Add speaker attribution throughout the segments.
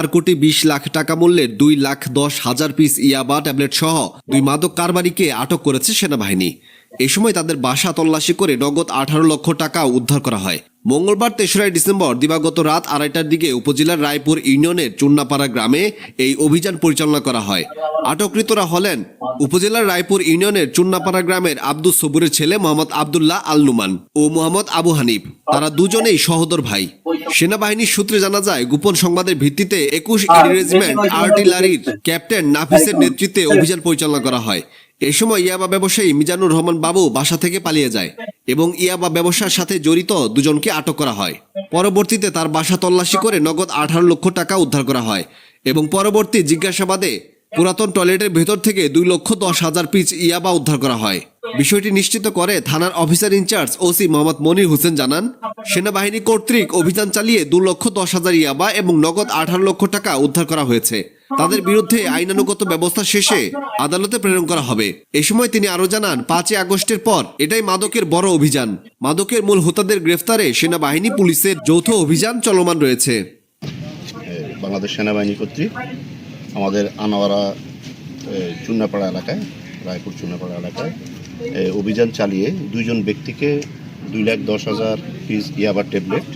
Speaker 1: চার কোটি বিশ লাখ টাকা মূল্যের দুই লাখ দশ হাজার পিস ইয়াবা ট্যাবলেট সহ দুই মাদক কারবারিকে আটক করেছে সেনাবাহিনী। এ সময় তাদের বাসা তল্লাশি করে নগদ আঠারো লক্ষ টাকা উদ্ধার করা হয়। মঙ্গলবার তেসরাই ডিসেম্বর, দিবাগত রাত আড়াইটার দিকে উপজেলার রায়পুর ইউনিয়নের চুন্নাপাড়া গ্রামে এই অভিযান পরিচালনা করা হয়। আটককৃতরা হলেন উপজেলার রায়পুর ইউনিয়নের চুন্নাপাড়া গ্রামের আব্দুল সবুরের ছেলে মোহাম্মদ আবদুল্লাহ আল নুমান ও মোহাম্মদ আবু হানিফ। তারা দুজনেই সহোদর ভাই। সেনাবাহিনীর সূত্রে জানা যায়, গোপন সংবাদের ভিত্তিতে একুশ রেজিমেন্ট আর্টিলারির ক্যাপ্টেন নাফিসের নেতৃত্বে অভিযান পরিচালনা করা হয়। এ সময় ইয়াবা ব্যবসায়ী মিজানুর রহমান বাবু বাসা থেকে পালিয়ে যায়। এবং ইয়াবা ব্যবসার সাথে জড়িত দুজনকে আটক করা হয়। পরবর্তীতে তার বাসা তল্লাশি করে নগদ আঠারো লক্ষ টাকা উদ্ধার করা হয় এবং পরবর্তী জিজ্ঞাসাবাদে পুরাতন টয়লেটের ভেতর থেকে দুই লক্ষ দশ হাজার পিচ ইয়াবা উদ্ধার করা হয়। বিষয়টি নিশ্চিত করে থানার officer in charge OC Mohammad Monir Hossain জানান, সেনাবাহিনী কর্তৃক অভিযান চালিয়ে দু লক্ষ দশ হাজার ইয়াবা এবং নগদ আঠারো লক্ষ টাকা উদ্ধার করা হয়েছে। তাদের বিরুদ্ধে আইনানুগত ব্যবস্থা শেষে আদালতে প্রেরণ করা হবে। এ সময় তিনি আরও জানান, পাঁচই আগস্টের পর এটাই মাদকের বড় অভিযান। মাদকের মূল হোতাদের গ্রেফতারে সেনাবাহিনী, পুলিশের যৌথ অভিযান চলমান রয়েছে।
Speaker 2: বাংলাদেশ সেনাবাহিনী কর্তৃক আমাদের আনোয়ারা চুন্নাপাড়া এলাকায়, রায়পুর চুন্নাপাড়া এলাকায় অভিযান চালিয়ে দুইজন ব্যক্তিকে দুই লাখ দশ হাজার পিস ইয়াবার ট্যাবলেট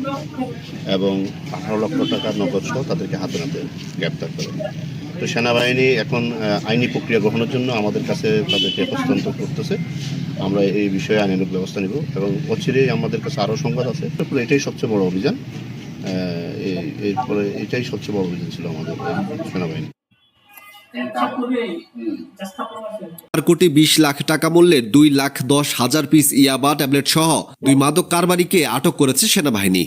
Speaker 2: এবং আঠারো লক্ষ টাকার নগদ সহ তাদেরকে হাতে নাতে গ্রেপ্তার করে। তো সেনাবাহিনী এখন আইনি প্রক্রিয়া গ্রহণের জন্য আমাদের কাছে তাদেরকে হস্তান্তর করতেছে। আমরা এই বিষয়ে আইনানুগ ব্যবস্থা নেব এবং অচিরেই আমাদের কাছে আরও সংবাদ আছে। এটাই সবচেয়ে বড় অভিযান। এরপরে এটাই সবচেয়ে বড় অভিযান ছিল আমাদের, সেনাবাহিনী।
Speaker 1: চার কোটি বিশ লাখ টাকা মূল্যের দুই লাখ দশ হাজার পিস ইয়াবা ট্যাবলেট সহ দুই মাদক কারবারিকে আটক করেছে সেনাবাহিনী.